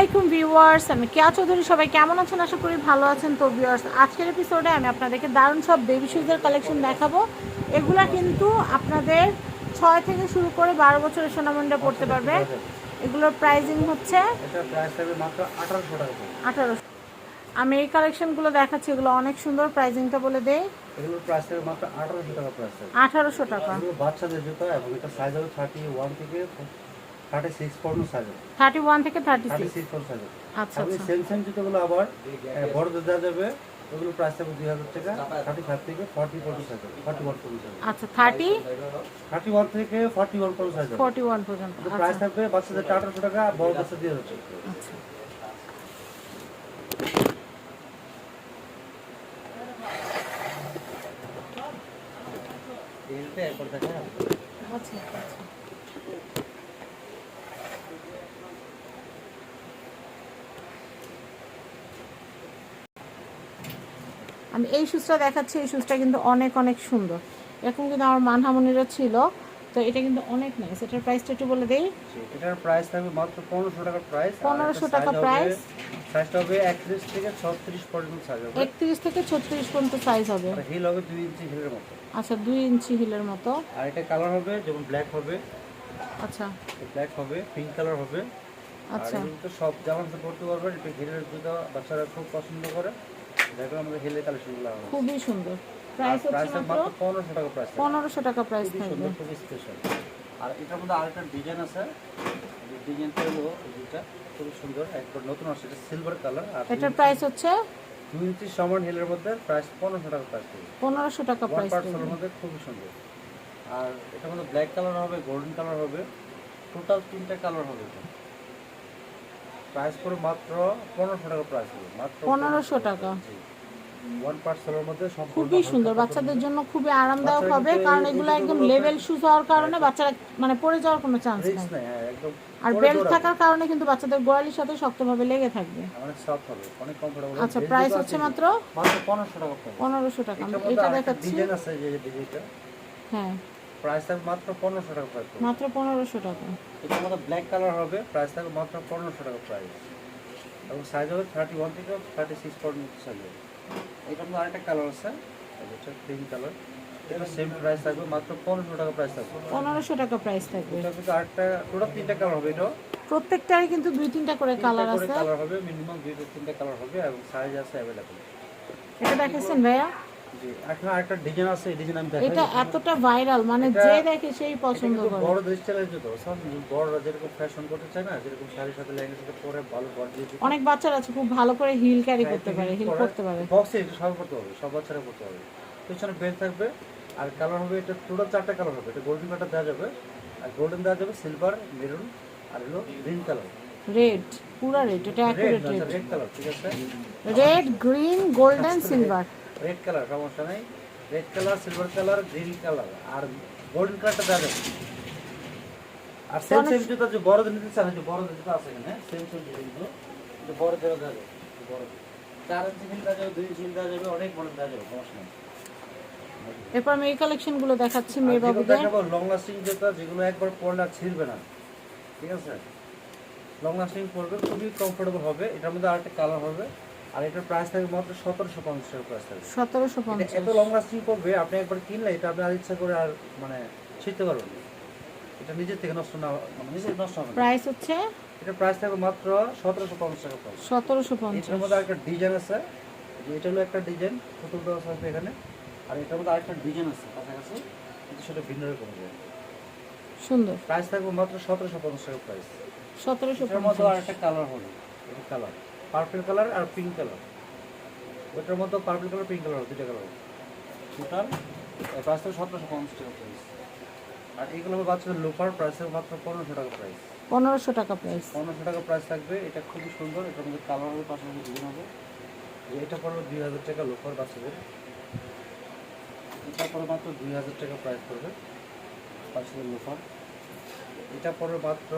আলাইকুম ভিউয়ার্স আমি কেয়া চৌধুরী। সবাই কেমন আছেন? আশা করি ভালো আছেন। তো ভিউয়ার্স আজকের এপিসোডে আমি আপনাদেরকে দারুণ সব বেবি শুজের কালেকশন দেখাবো। এগুলা কিন্তু আপনাদের ছয় থেকে শুরু করে বারো বছরের সোনামন্ডা পড়তে পারবে। এগুলোর প্রাইজিং হচ্ছে আঠারোশো আমি এই কালেকশনগুলো দেখাচ্ছি এগুলো অনেক সুন্দর প্রাইজিংটা বলে দেই। এগুলোর প্রাইস মাত্র আঠারোশো টাকা প্রাইস থাকবে। আঠারোশো টাকা। বাচ্চাদের জুতো এবং এটা সাইজ হবে থার্টি ওয়ান থেকে থার্টি সিক্স পর্যন্ত সাইজ থার্টি ওয়ান থেকে থার্টি থার্টি সিক্স সিক্স পর্যন্ত সাইজ আচ্ছা এবং আচ্ছা। সেম সেম জুতোগুলো আবার বড়দের দেওয়া যাবে ওগুলো প্রাইস থাকবে দুই হাজার টাকা। থার্টি ফাইভ থেকে ফর্টি পর্যন্ত সাইজ হবে ফর্টি ওয়ান পর্যন্ত আচ্ছা থার্টি থার্টি ওয়ান থেকে ফর্টি ওয়ান পর্যন্ত সাইজ হবে ফর্টি ওয়ান পর্যন্ত আচ্ছা। প্রাইস থাকবে বাচ্চাদের আঠারোশো টাকা বড় বাচ্চা দিয়ে যাচ্ছে আচ্ছা। একবার দেখা আচ্ছা আচ্ছা। আমি এই শুজটা দেখাচ্ছি এই শুজটা কিন্তু অনেক অনেক সুন্দর। এরকম কিন্তু আমার মানহামনিরও ছিল তো এটা কিন্তু অনেক নাইস এটার প্রাইসটা একটু বলে দেই। এটার প্রাইস থাকবে মাত্র পনেরোশো টাকার প্রাইস 1500 টাকা প্রাইস সাইজটা হবে একত্রিশ থেকে ছত্রিশ পর্যন্ত সাইজ হবে। একত্রিশ থেকে ছত্রিশ পর্যন্ত সাইজ হবে। আর হিল হবে দুই ইঞ্চি হিলের মতো। আচ্ছা দুই ইঞ্চি হিলের মতো। আর এটা কালার হবে যেমন ব্ল্যাক হবে। আচ্ছা। ব্ল্যাক হবে পিঙ্ক কালার হবে। আচ্ছা। এগুলো তো সব জামা পরতে পারবেন এটা হিলের জুতো বাচ্চারা খুব পছন্দ করে। দেখো কালেকশনগুলো খুবই সুন্দর। প্রাইস হচ্ছে মাত্র মাত্র পনেরোশো টাকা প্রাইস পনেরোশো টাকা প্রাইস খুবই থাকবে। সুন্দর খুবই স্পেশাল আর এটার মধ্যে আরেকটা ডিজাইন আছে। ডিজাইনটা হলো দুইটা। খুবই সুন্দর। একবার নতুন আসছে। এটা সিলভার কালার আর এটার প্রাইস হচ্ছে দুই ইঞ্চি সমান হিলের মধ্যে প্রাইস পনেরোশো টাকা প্রাইস পনেরোশো টাকা প্রাইস পার্সেলের মধ্যে খুবই সুন্দর। আর এটার মধ্যে ব্ল্যাক কালার হবে গোল্ডেন কালার হবে। টোটাল তিনটা কালার হবে এটা প্রাইস পড়বে মাত্র পনেরোশো টাকা প্রাইস মাত্র 1500 টাকা। ওয়ান পার্সেলের মধ্যে খুবই সুন্দর বাচ্চাদের জন্য খুবই আরামদায়ক হবে কারণ এগুলো একদম লেভেল শুজ হওয়ার কারণে বাচ্চারা মানে পড়ে যাওয়ার কোনো চান্স নেই। হ্যাঁ আর বেল্ট থাকার কারণে কিন্তু বাচ্চাদের গোড়ালির সাথে শক্তভাবে লেগে থাকবে। অনেক সফট হবে অনেক কমফোর্টেবল আচ্ছা প্রাইস হচ্ছে মাত্র মাত্র পনেরোশো টাকা পনেরোশো টাকা। এটা দেখাচ্ছি। ডিজাইন আছে যে ডিজাইনটা হ্যাঁ। প্রাইস থাকবে মাত্র পনেরোশো টাকা প্রাইস মাত্র পনেরোশো টাকা। এটার মধ্যে ব্ল্যাক কালার হবে প্রাইস থাকবে মাত্র পনেরোশো টাকা প্রাইস এবং সাইজ হবে থার্টি ওয়ান থেকে থার্টি সিক্স পর্যন্ত সাইজ হবে এটার মধ্যে আরেকটা কালার আছে এটা পিঙ্ক কালার এটা সেম প্রাইস থাকবে মাত্র পনেরোশো টাকা প্রাইস থাকবে। পনেরোশো টাকা প্রাইস থাকবে। এটা কিন্তু আরেকটা টোটাল তিনটা কালার হবে এটা প্রত্যেকটারই কিন্তু দুই তিনটা করে কালার আছে। কালার হবে মিনিমাম দুই তিনটা কালার হবে এবং সাইজ আছে অ্যাভেলেবল এটা দেখেছেন ভাইয়া? এখন আরেকটা ডিজাইন আছে এই ডিজাইন আমি দেখাই এটা এতটা ভাইরাল মানে যে দেখে সেই পছন্দ করে। বড় দেশ চ্যালেঞ্জ তো সব বড়রা যেরকম ফ্যাশন করতে চায় না যেরকম শাড়ির সাথে লেহেঙ্গার সাথে পরে ভালো বড় অনেক বাচ্চারা আছে খুব ভালো করে হিল ক্যারি করতে পারে হিল করতে পারে। বক্সে এটা সব করতে হবে সব বাচ্চারা করতে হবে। পেছনে বেল্ট থাকবে আর কালার হবে এটা টোটাল চারটা কালার হবে এটা গোল্ডেন কালার দেওয়া যাবে আর গোল্ডেন দেওয়া যাবে সিলভার মেরুন আর হলো গ্রিন কালার রেড পুরা রেড এটা অ্যাকুরেট রেড রেড কালার ঠিক আছে? Red green golden silver red colour সমস্যা নেই। Red colour silver colour green colour আর গোল্ডেন কালারটা যাবে আর সেম সেম জুতো যে বড়দের নিতে চান যে বড়দের জুতো আছে এখানে সেম সেম জুতো কিন্তু। বড়দের দেওয়া যাবে বড় চার ইঞ্চি হিল দেওয়া যাবে দুই ইঞ্চি হিল দেওয়া যাবে অনেক বড় দেওয়া যাবে সমস্যা নেই। এরপর আমি এই কালেকশনগুলো দেখাচ্ছি মেয়ে বাবুদের। দেখাবো লং লাস্টিং জুতো যেগুলো একবার পরলে আর ছিঁড়বে না। ঠিক আছে? লং লাস্টিং পরবে খুবই কমফোর্টেবল হবে। এটার মধ্যে আরেকটা কালার হবে। আর এটার প্রাইস থাকবে মাত্র সতেরোশো পঞ্চাশ টাকা প্রাইস থাকবে সতেরোশো পঞ্চাশ। এত লং লাস্টিং করবে আপনি একবার কিনলে এটা আপনি আর ইচ্ছা করে আর মানে ছিঁড়তে পারবেন। এটা নিজের থেকে নষ্ট না মানে নিজের নষ্ট হবে প্রাইস হচ্ছে? এটা প্রাইস থাকবে মাত্র সতেরোশো পঞ্চাশ টাকা সতেরোশো পঞ্চাশ। এটার মধ্যে একটা ডিজাইন আছে। এটা হলো একটা ডিজাইন পুতুল দেওয়া আছে এখানে। আর এটার মধ্যে আরেকটা ডিজাইন আছে কাছাকাছি। কিন্তু সেটা ভিন্ন রকম সুন্দর। প্রাইস থাকবে মাত্র সতেরোশো পঞ্চাশ টাকা প্রাইস সতেরোশো এটার মধ্যে আরেকটা কালার হবে। এটা কালার পার্পল কালার আর পিঙ্ক কালার ওটার মধ্যে পার্পল কালার পিঙ্ক কালার দুইটা কালার টোটাল প্রাইস থাকবে সতেরোশো পঞ্চাশ টাকা প্রাইস আর এগুলো হবে বাচ্চাদের লোফার প্রাইস থাকবে মাত্র পনেরোশো টাকা প্রাইস পনেরোশো টাকা প্রাইস পনেরোশো টাকা প্রাইস থাকবে এটা খুবই সুন্দর এটার মধ্যে কালার হবে পাশাপাশি ডিজাইন হবে। এটা পড়বে দুই হাজার টাকা লোফার বাচ্চাদের। এটা পড়বে মাত্র দুই হাজার টাকা প্রাইস পড়বে বাচ্চাদের লোফার এটা পড়বে মাত্র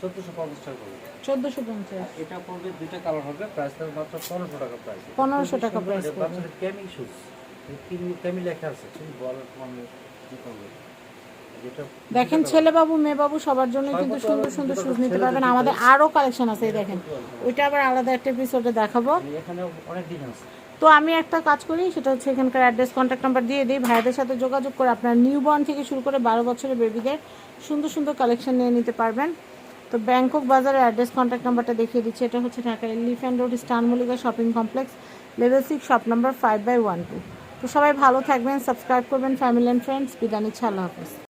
চোদ্দোশো পঞ্চাশ টাকা পড়বে। চোদ্দোশো পঞ্চাশ। এটা পড়বে দুইটা কালার হবে প্রাইস থাকবে মাত্র পনেরোশো টাকা প্রাইস 1500 টাকা পড়বে। বাচ্চাদের ক্যামিং শুজ ক্যামি লেখা আছে শুধু বল মানে দিতে হবে দেখেন ছেলে বাবু মেয়ে বাবু সবার জন্য কিন্তু সুন্দর সুন্দর শুজ নিতে পারবেন। আমাদের আরও কালেকশন আছে দেখেন। ওইটা আবার আলাদা একটা এপিসোডে দেখাবো। এখানে অনেক ডিজাইন আছে। তো আমি একটা কাজ করি, সেটা হচ্ছে এখানকার অ্যাড্রেস কন্ট্যাক্ট নাম্বার দিয়ে দিই। ভাইদের সাথে যোগাযোগ করে আপনার নিউ বর্ন থেকে শুরু করে বারো বছরের বেবিদের সুন্দর সুন্দর কালেকশন নিয়ে নিতে পারবেন। তো ব্যাংকক বাজারের অ্যাড্রেস কন্ট্যাক্ট নাম্বারটা দেখিয়ে দিচ্ছি। এটা হচ্ছে ঢাকার elephant road stun Mallika shopping complex level six shop number five by one two তো সবাই ভালো থাকবেন সাবস্ক্রাইব করবেন ফ্যামিলি অ্যান্ড ফ্রেন্ডস বিদানি আল্লাহ হাফেজ।